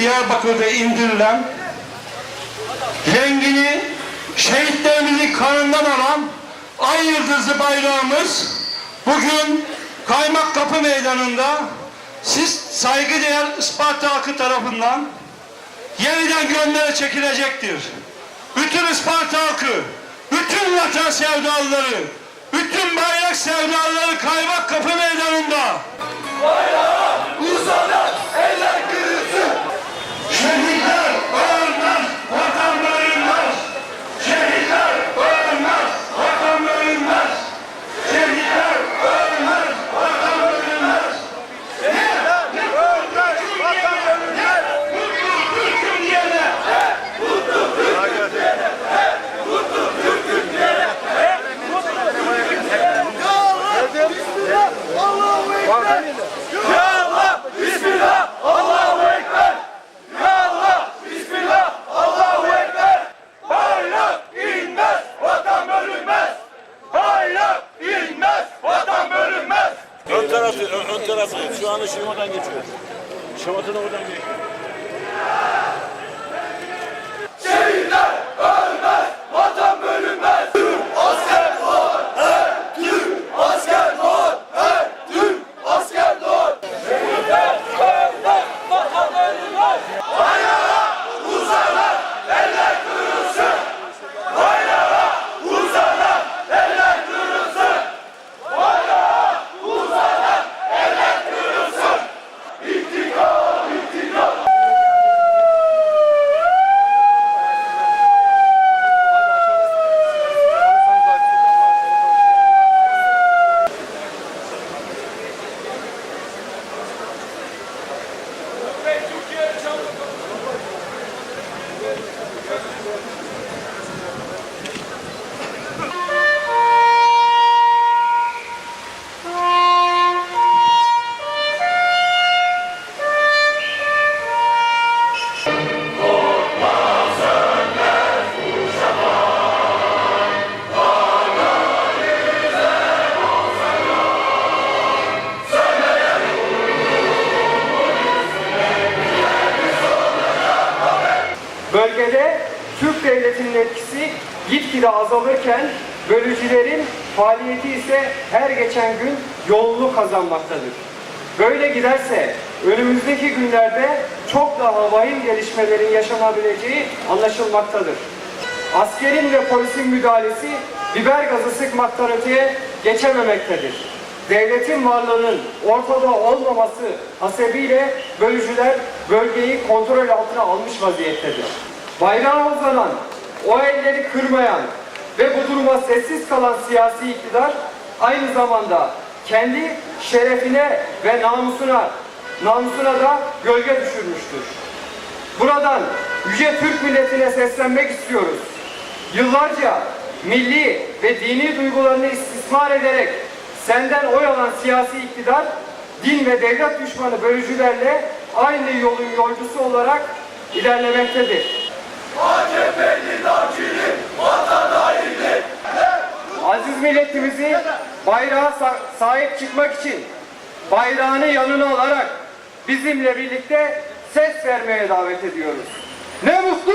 Diyarbakır'da indirilen rengini şehitlerimizin kanından alan ay yıldızlı bayrağımız bugün Kaymak Kapı Meydanı'nda siz saygıdeğer Isparta halkı tarafından yeniden gönlere çekilecektir. Bütün Isparta halkı, bütün vatan sevdalıları, bütün bayrak sevdalıları Kaymak Kapı Meydanı'nda Şehitler tarafı, ön, ön tarafı. Şu anda Şivadan geçiyor. Şamatın oradan geçiyor. Devletinin etkisi gitgide azalırken bölücülerin faaliyeti ise her geçen gün yoğunluk kazanmaktadır. Böyle giderse önümüzdeki günlerde çok daha vahim gelişmelerin yaşanabileceği anlaşılmaktadır. Askerin ve polisin müdahalesi biber gazı sıkmaktan öteye geçememektedir. Devletin varlığının ortada olmaması hasebiyle bölücüler bölgeyi kontrol altına almış vaziyettedir. Bayrağa uzanan, o elleri kırmayan ve bu duruma sessiz kalan siyasi iktidar aynı zamanda kendi şerefine ve namusuna namusuna da gölge düşürmüştür. Buradan yüce Türk milletine seslenmek istiyoruz. Yıllarca milli ve dini duygularını istismar ederek senden oy alan siyasi iktidar din ve devlet düşmanı bölücülerle aynı yolun yolcusu olarak ilerlemektedir. Aziz milletimizi bayrağa sa- sahip çıkmak için bayrağını yanına alarak bizimle birlikte ses vermeye davet ediyoruz. Ne mutlu